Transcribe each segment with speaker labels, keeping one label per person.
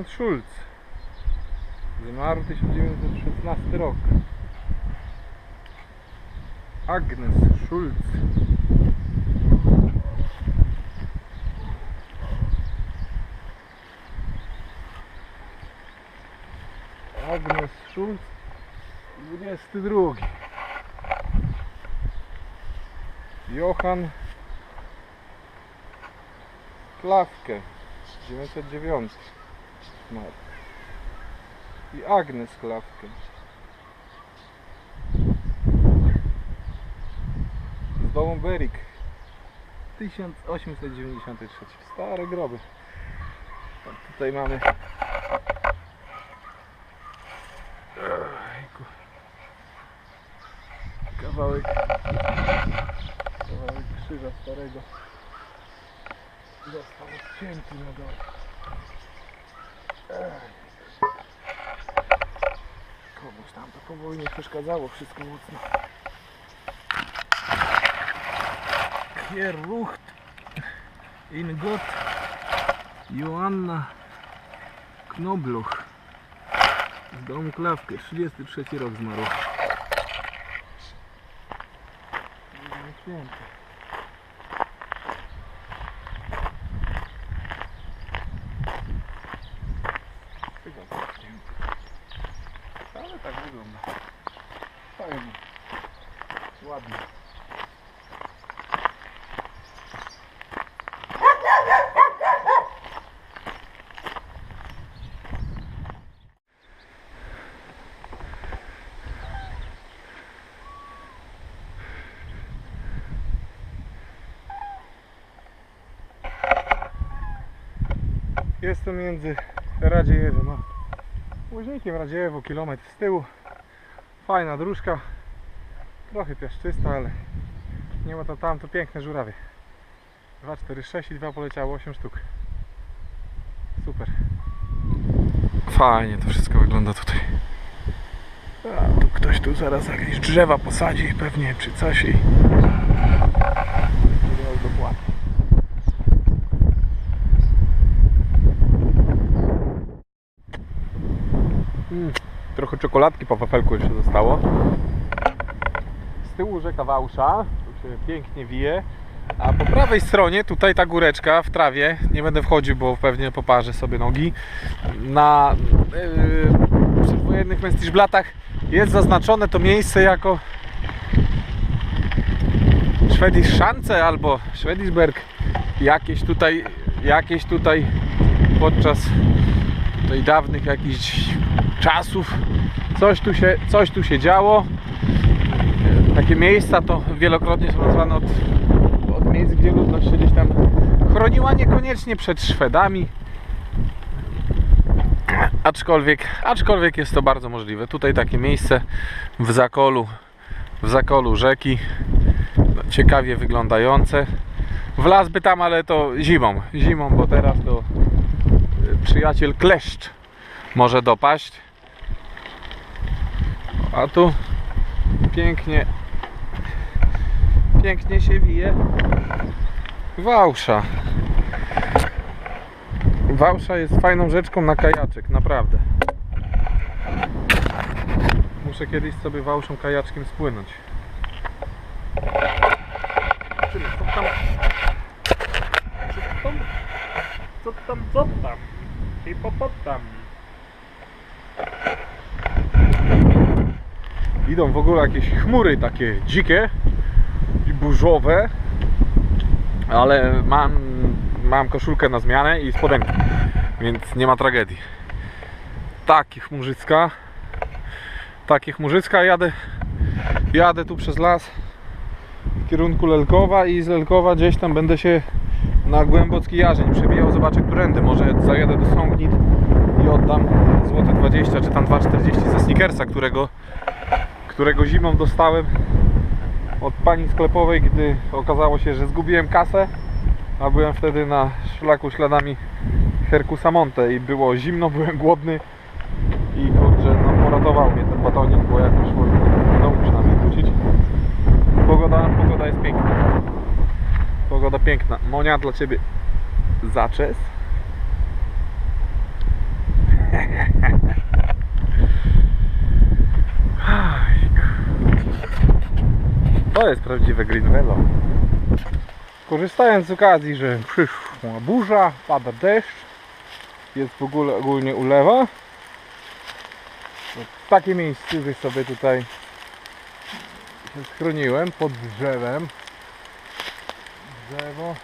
Speaker 1: Ferdynand Schulz. Zmarł 1916 rok. Agnes Schulz. Agnes Schulz 22 Johann Klawkę 909 zmarł i Agnes Klawkę z domu Berik. 1893 stare groby. A tutaj mamy. Kawałek. Kawałek krzyża starego. Został odcięty na dole. Komuś tam to po wojnie przeszkadzało wszystko mocno. Hier rucht in Gott Joanna Knobloch z domu Klawkę, 33 rok zmarł. Święty. Chyba zamknięty. Ale tak wygląda. Fajnie. Ładnie. Jestem między Radziejewem a Łoźnikiem Radziejewo, kilometr z tyłu. Fajna dróżka. Trochę piaszczysta, ale nie ma to tam, to piękne żurawie. 2, 4, 6 i 2 poleciało 8 sztuk. Super. Fajnie to wszystko wygląda tutaj. A, tu ktoś tu zaraz jakieś drzewa posadzi pewnie, czy coś i... czekoladki po wafelku jeszcze zostało. Z tyłu rzeka Wałsza, tu się pięknie wije. A po prawej stronie, tutaj ta góreczka w trawie, nie będę wchodził, bo pewnie poparzę sobie nogi. Na yy, przedwojennych Mestiszblatach jest zaznaczone to miejsce jako Schwedish Schanze albo Schwedisberg. Jakieś tutaj, jakieś tutaj podczas tutaj dawnych jakichś czasów coś tu się, coś tu się działo. Takie miejsca to wielokrotnie są nazwane od, od miejsc, gdzie ludność się gdzieś tam chroniła niekoniecznie przed Szwedami. Aczkolwiek, aczkolwiek jest to bardzo możliwe. Tutaj takie miejsce w zakolu, w zakolu rzeki, no, ciekawie wyglądające. Wlazłby tam, ale to zimą, zimą, bo teraz to przyjaciel kleszcz może dopaść. A tu pięknie pięknie się wije Wałsza. Wałsza jest fajną rzeczką na kajaczek, naprawdę. Muszę kiedyś sobie Wałszą kajaczkiem spłynąć. Czyli co tam? Co tam? Co tam? Hipopotam. Idą w ogóle jakieś chmury takie dzikie i burzowe, ale mam, mam koszulkę na zmianę i spodenki, więc nie ma tragedii. Takie chmurzycka, takie chmurzycka, jadę, jadę tu przez las w kierunku Lelkowa i z Lelkowa gdzieś tam będę się na Głębocki Jarzeń przebijał, zobaczę którędy, może zajadę do Sągnit i oddam złote 20 czy tam 2,40 ze Snickersa, którego, którego zimą dostałem od pani sklepowej, gdy okazało się, że zgubiłem kasę, a byłem wtedy na szlaku śladami Herkusa Monte i było zimno, byłem głodny i kurczę, no uratował mnie ten batonik, bo jakoś domu przynajmniej wrócić. Pogoda, pogoda jest piękna. Pogoda piękna. Monia dla ciebie zaczes. To jest prawdziwe Green Velo. Korzystając z okazji, że przyszła burza, pada deszcz, jest w ogóle ogólnie ulewa. Takiej miejscu sobie tutaj się schroniłem pod drzewem. Drzewo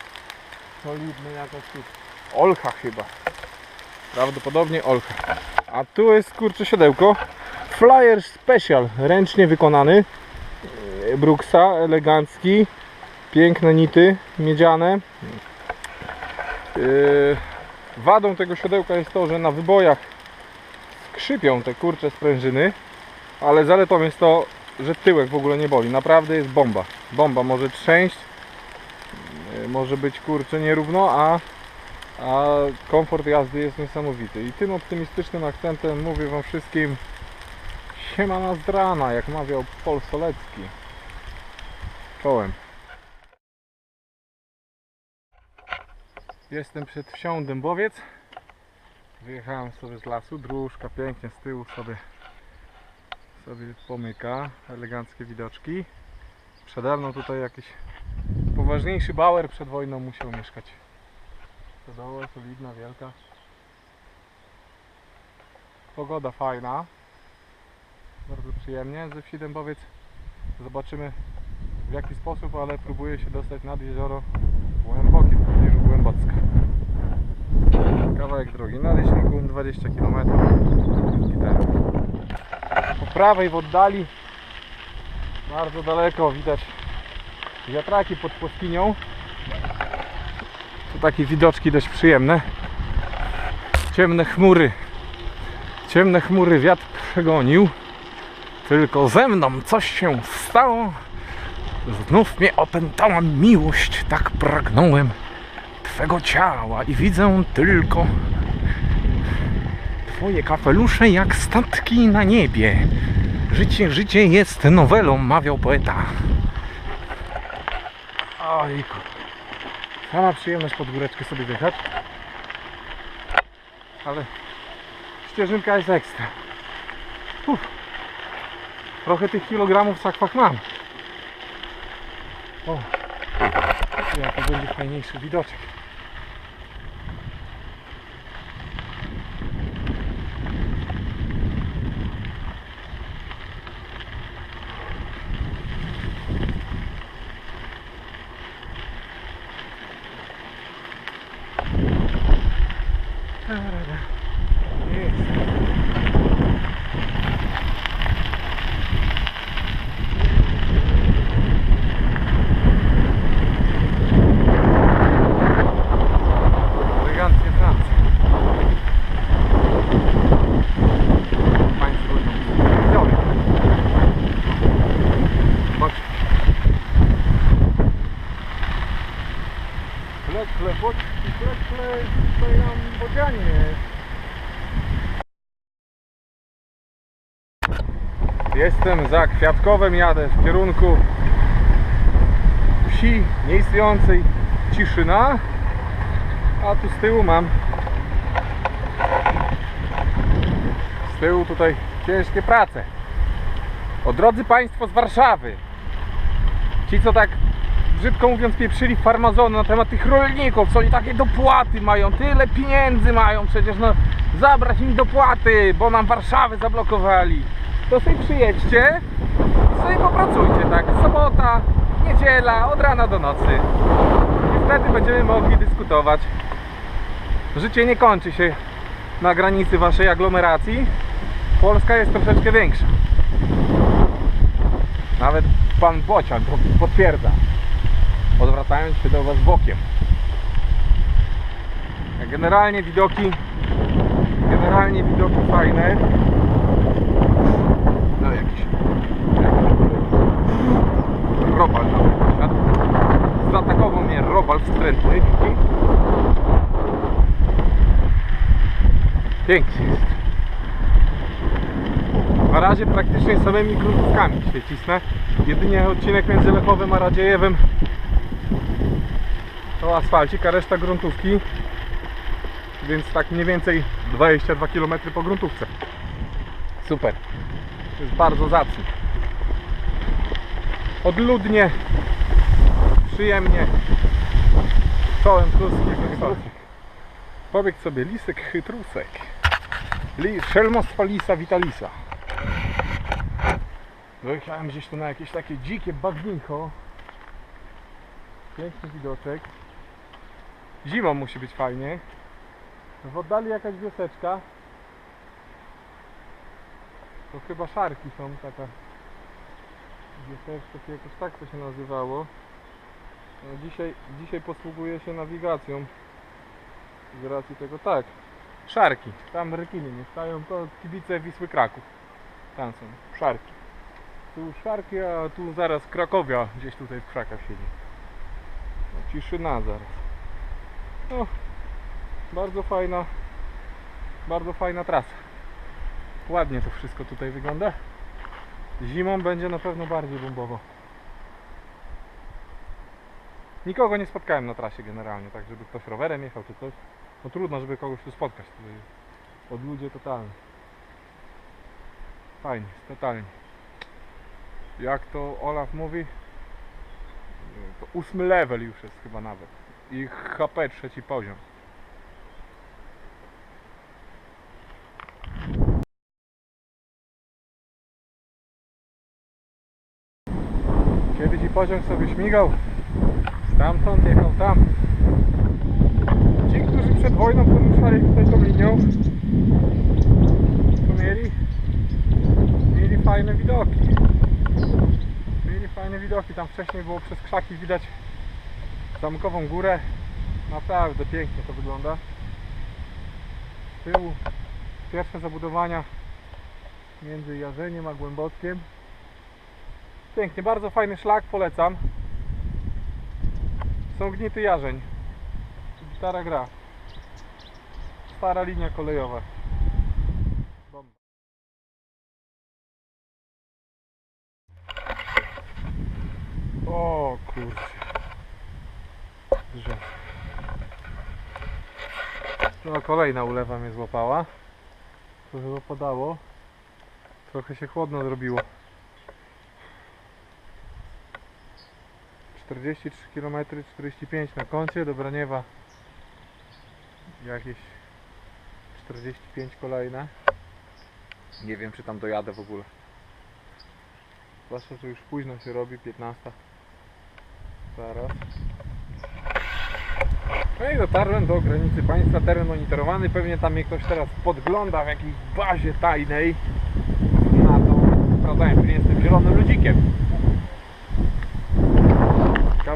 Speaker 1: solidne jakaś tu. Olcha chyba. Prawdopodobnie Olcha. A tu jest kurczę siodełko. Flyer Special, ręcznie wykonany. Brooksa, elegancki. Piękne nity miedziane. Yy, Wadą tego siodełka jest to, że na wybojach skrzypią te kurcze sprężyny, ale zaletą jest to, że tyłek w ogóle nie boli. Naprawdę jest bomba. Bomba może trzęść, yy, może być kurczę nierówno, a, a komfort jazdy jest niesamowity. I tym optymistycznym akcentem mówię Wam wszystkim siemana zdrana, jak mawiał Pol Solecki. Czołem. Jestem przed wsią Dębowiec. Wyjechałem sobie z lasu, dróżka pięknie z tyłu sobie sobie pomyka, eleganckie widoczki. Przede mną tutaj jakiś poważniejszy bauer przed wojną musiał mieszkać. Stodoła solidna, wielka. Pogoda fajna. Bardzo przyjemnie. Ze wsi Dębowiec zobaczymy w jaki sposób, ale próbuję się dostać nad jezioro Głębokie w pobliżu Głębocka. Kawałek drogi na leśniku 20 km. Po prawej w oddali bardzo daleko widać wiatraki pod płaskinią. To takie widoczki dość przyjemne. Ciemne chmury. Ciemne chmury wiatr przegonił. Tylko ze mną coś się stało. Znów mnie opętała miłość, tak pragnąłem Twego ciała i widzę tylko Twoje kapelusze jak statki na niebie. Życie, życie jest nowelą, mawiał poeta. Ojku. Sama przyjemność pod góreczkę sobie wjechać. Ale ścieżynka jest ekstra. Uf. Trochę tych kilogramów w sakwach mam. O, jaki będzie fajniejszy widoczek. Jestem za Kwiatkowem, jadę w kierunku wsi nieistniejącej Ciszyna. A tu z tyłu mam z tyłu tutaj ciężkie prace. O drodzy Państwo z Warszawy. Ci co tak brzydko mówiąc pieprzyli farmazony na temat tych rolników, co oni takie dopłaty mają, tyle pieniędzy mają przecież, no zabrać im dopłaty, bo nam Warszawę zablokowali. To sobie przyjedźcie sobie popracujcie, tak, sobota, niedziela, od rana do nocy. I wtedy będziemy mogli dyskutować. Życie nie kończy się na granicy waszej aglomeracji. Polska jest troszeczkę większa. Nawet pan Bocian to potwierdza. Odwracając się do was bokiem. Generalnie widoki generalnie widoki fajne. No jakiś robal nawet. Zaatakował mnie robal wstrętny. Pięknie jest. Na razie praktycznie samymi gruntówkami się cisnę. Jedynie odcinek między Lechowem a Radziejewem to asfalcik, a reszta gruntówki. Więc tak mniej więcej 22 km po gruntówce. Super. Jest bardzo zacny. Odludnie, przyjemnie. Czołem kluski wysoki. Pobiegł sobie lisek chytrusek. Li, szelmostwa lisa witalisa. Dojechałem gdzieś tu na jakieś takie dzikie bagnicho. Piękny widoczek. Zimą musi być fajnie. W oddali jakaś wioseczka. To chyba szarki są, taka wioseczka, jakoś tak to się nazywało. No dzisiaj, dzisiaj posługuję się nawigacją. Z racji tego tak. Szarki. Tam rekiny mieszkają, to kibice Wisły Kraków. Tam są szarki. Tu szarki, a tu zaraz Krakowia gdzieś tutaj w krzakach siedzi. No, Ciszyna zaraz. No, bardzo fajna, bardzo fajna trasa. Ładnie to wszystko tutaj wygląda. Zimą będzie na pewno bardziej bombowo. Nikogo nie spotkałem na trasie generalnie, tak żeby ktoś rowerem jechał czy coś. No trudno, żeby kogoś tu spotkać. Od ludzie totalnie. Fajnie, totalnie. Jak to Olaf mówi? To ósmy level już jest chyba nawet. I HP trzeci poziom. Kiedyś i pociąg sobie śmigał. Stamtąd jechał tam. Ci, którzy przed wojną poruszali tutaj tą linią, to mieli, mieli fajne widoki. Mieli fajne widoki. Tam wcześniej było przez krzaki widać zamkową górę. Naprawdę pięknie to wygląda. Z tyłu pierwsze zabudowania między Jarzeniem a Głębockiem. Pięknie, bardzo fajny szlak, polecam. Są gnity jarzeń. Stara gra. Stara linia kolejowa. O kurczę. Drzew. No kolejna ulewa mnie złapała. To chyba padało. Trochę się chłodno zrobiło. 43 km, 45 na koncie do Braniewa. Jakieś 45 kolejne. Nie wiem czy tam dojadę w ogóle. Zwłaszcza, że już późno się robi, 15. Zaraz. No i dotarłem do granicy państwa, teren monitorowany. Pewnie tam mnie ktoś teraz podgląda w jakiejś bazie tajnej. Na to sprawdzałem, czy nie jestem zielonym ludzikiem.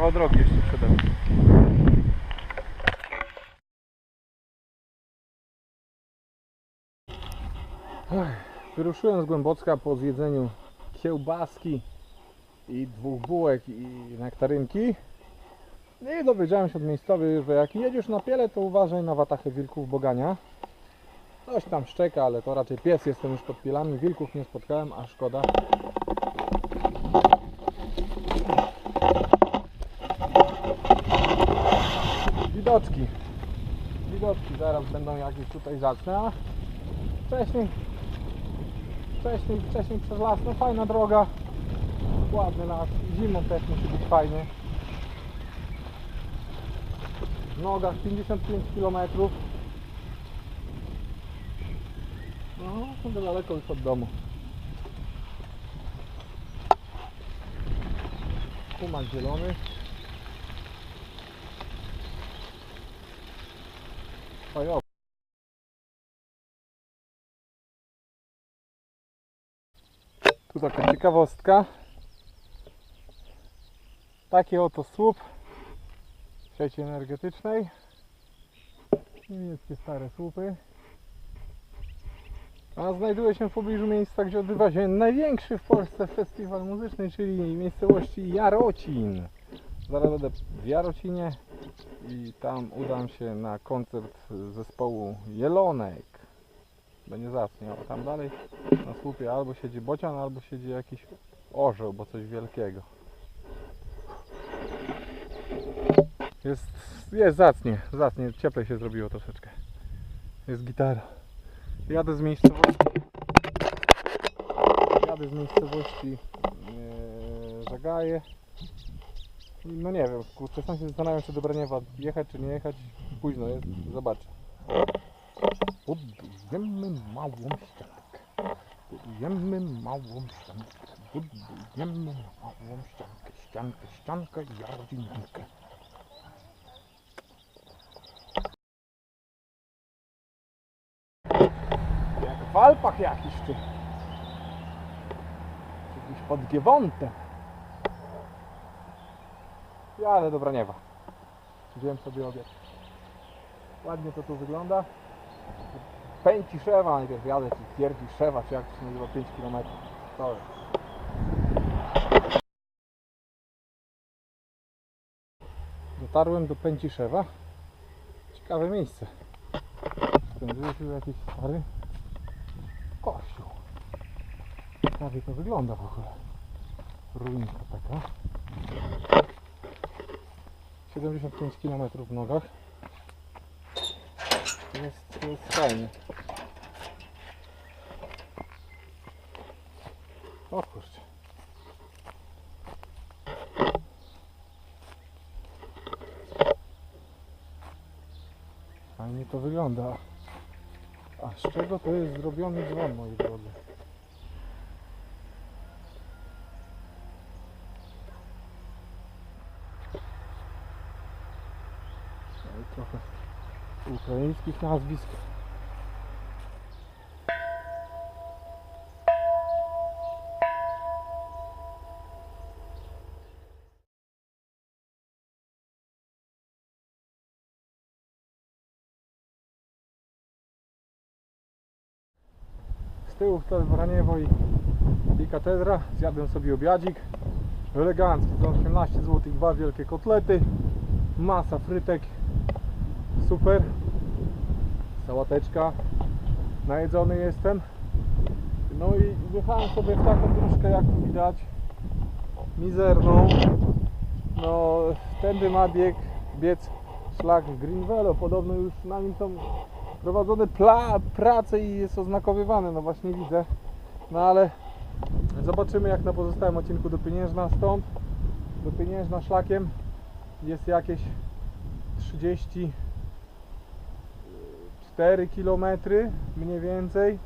Speaker 1: Kawał drogi jeszcze przede mną. Wyruszyłem z Głębocka po zjedzeniu kiełbaski i dwóch bułek i nektarynki. I dowiedziałem się od miejscowych, że jak jedziesz na piele, to uważaj na watachę wilków bogania. Coś tam szczeka, ale to raczej pies, jestem już pod pielami. Wilków nie spotkałem, a szkoda. Widoczki. Widoczki zaraz będą jakieś tutaj zacne, a wcześniej wcześniej, wcześniej przez las, no fajna droga, ładny las, zimą też musi być fajnie. W nogach 55 km. No, to daleko już od domu. Kumak zielony. Tu taka ciekawostka. Taki oto słup sieci energetycznej. Niemieckie stare słupy. A znajduje się w pobliżu miejsca, gdzie odbywa się największy w Polsce festiwal muzyczny, czyli miejscowości Jarocin. Zaraz będę w Jarocinie i tam udam się na koncert zespołu Jelonek. Będzie zacnie, a tam dalej na słupie albo siedzi bocian, albo siedzi jakiś orzeł, bo coś wielkiego. Jest, jest zacnie, zacnie, cieplej się zrobiło troszeczkę. Jest gitara. Jadę z miejscowości. Jadę z miejscowości e, Żagaje. No nie wiem, kurczę, czasem się zastanawiam, czy do Braniewa jechać, czy nie jechać. Późno jest, zobaczę. Budujemy małą ściankę. Budujemy małą ściankę. Budujemy małą ściankę. Ściankę, ściankę i rodzinkę. Jak w Alpach jakiś czy. Gdzieś pod Giewontem. Jadę do Braniewa. Wziąłem sobie obiad. Ładnie to tu wygląda. Pęci Szewa najpierw jadę, czy twierdzi Szewa, czy jak to się nazywa 5 km. To jest. Dotarłem do Pęciszewa. Ciekawe miejsce. Spędziły się jakiś stary kościół. Ciekawie to wygląda w ogóle. Ruinka taka. 75 km w nogach. Jest, jest fajnie. O kurczę. Fajnie to wygląda. A z czego to jest zrobiony dzwon, moi drodzy? No i trochę ukraińskich nazwisk. Z tyłu to Braniewo i, i katedra. Zjadłem sobie obiadzik. Elegancki, za 18 zł, dwa wielkie kotlety, masa frytek, super, sałateczka, najedzony jestem. No i wjechałem sobie w taką dróżkę, jak tu widać, mizerną. No, tędy ma bieg, biec szlak Green Velo, podobno już na nim są prowadzone prace i jest oznakowywane, no właśnie widzę. No ale zobaczymy jak na pozostałym odcinku do Pieniężna stąd. Do Pieniężna szlakiem jest jakieś 34 km mniej więcej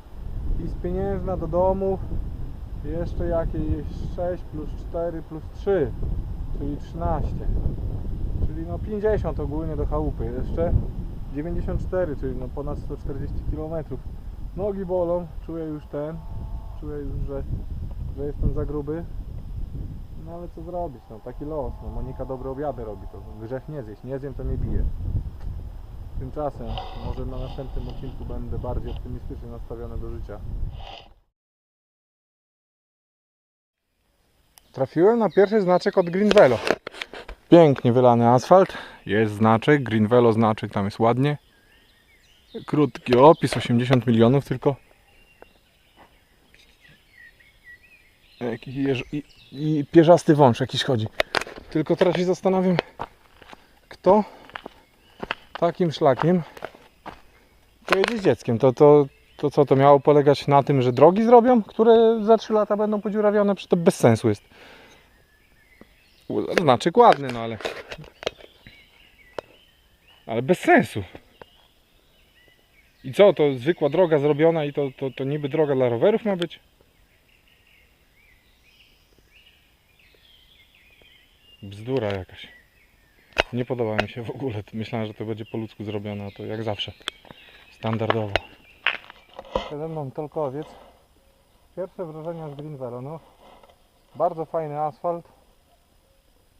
Speaker 1: i z Pieniężna do domu jeszcze jakieś 6 plus 4 plus 3 czyli 13 czyli no 50 ogólnie do chałupy jeszcze. 94 czyli no ponad 140 km nogi bolą, czuję już ten czuję już, że, że jestem za gruby. No ale co zrobić, no taki los no Monika dobre obiady robi, to grzech nie zjeść, nie zjem to nie bije tymczasem może na następnym odcinku będę bardziej optymistycznie nastawiony do życia Trafiłem na pierwszy znaczek od Green Velo. Pięknie wylany asfalt. Jest znaczek, Green Velo znaczek, tam jest ładnie. Krótki opis, 80 milionów tylko. Jakiś jeż... i, I pierzasty wąż jakiś chodzi. Tylko teraz się zastanawiam, kto takim szlakiem pojedzie z dzieckiem. To, to, to co, to miało polegać na tym, że drogi zrobią, które za 3 lata będą podziurawione? Przecież to bez sensu jest. Znaczek ładny, no ale... Ale bez sensu. I co, to zwykła droga zrobiona i to, to, to niby droga dla rowerów ma być? Bzdura jakaś. Nie podoba mi się w ogóle. Myślałem, że to będzie po ludzku zrobione, a to jak zawsze. Standardowo. Przede mną Tolkowiec. Pierwsze wrażenia z Green Velo, no. Bardzo fajny asfalt.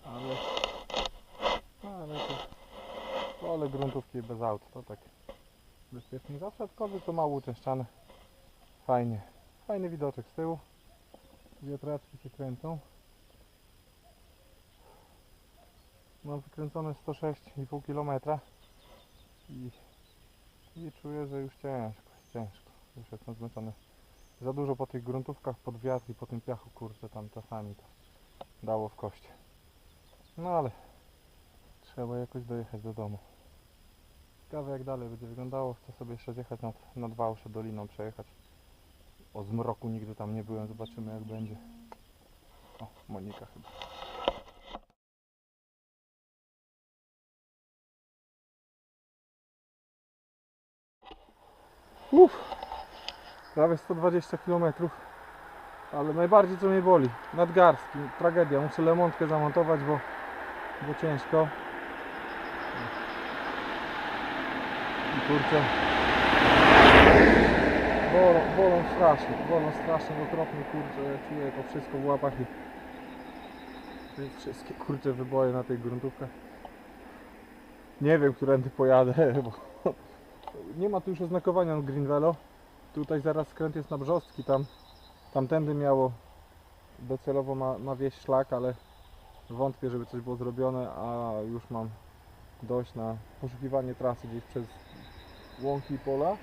Speaker 1: Ale... Ale to... Wolę gruntówki bez aut, to tak bezpiecznie. Zawsze aczkolwiek to mało uczęszczane. Fajnie. Fajny widoczek z tyłu. Wiatraczki się kręcą. Mam wykręcone 106,5 km i, i czuję, że już ciężko, ciężko. Już jestem zmęczony. Za dużo po tych gruntówkach, pod wiatr i po tym piachu, kurczę, tam czasami to dało w kości. No ale
Speaker 2: trzeba jakoś dojechać do domu. Ciekawe jak dalej będzie wyglądało. Chcę sobie jeszcze zjechać nad, nad Wałszę doliną przejechać. O zmroku nigdy tam nie byłem, zobaczymy jak będzie. O, Monika chyba. Uff, prawie 120 km. Ale najbardziej co mnie boli, nadgarstki, tragedia. Muszę lemontkę zamontować, bo, bo ciężko. I kurczę, bolą, bolą strasznie, bolą strasznie, okropnie, kurczę, czuję to wszystko w łapach i wszystkie kurcze wyboje na tych gruntówkach. Nie wiem, którędy pojadę, bo nie ma tu już oznakowania na Green Velo. Tutaj zaraz skręt jest na Brzostki, tam tamtędy miało docelowo ma, ma wieść szlak, ale wątpię, żeby coś było zrobione, a już mam dość na poszukiwanie trasy gdzieś przez łąki i pola,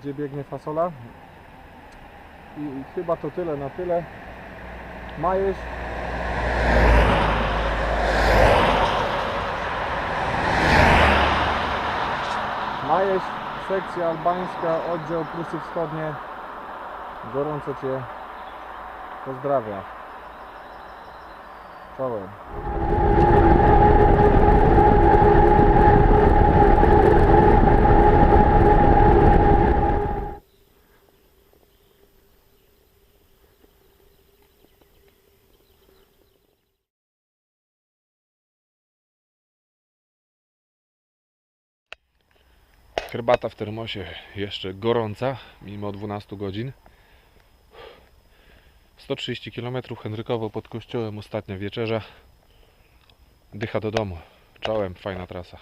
Speaker 2: gdzie biegnie fasola. I, i chyba to tyle na tyle. Majeś. Sekcja albańska, oddział Prusy Wschodnie. Gorąco Cię pozdrawiam. Czołem.
Speaker 1: Herbata w termosie jeszcze gorąca, mimo 12 godzin. 130 km Henrykowo pod kościołem, ostatnia wieczerza. Dycha do domu. Czołem, fajna trasa.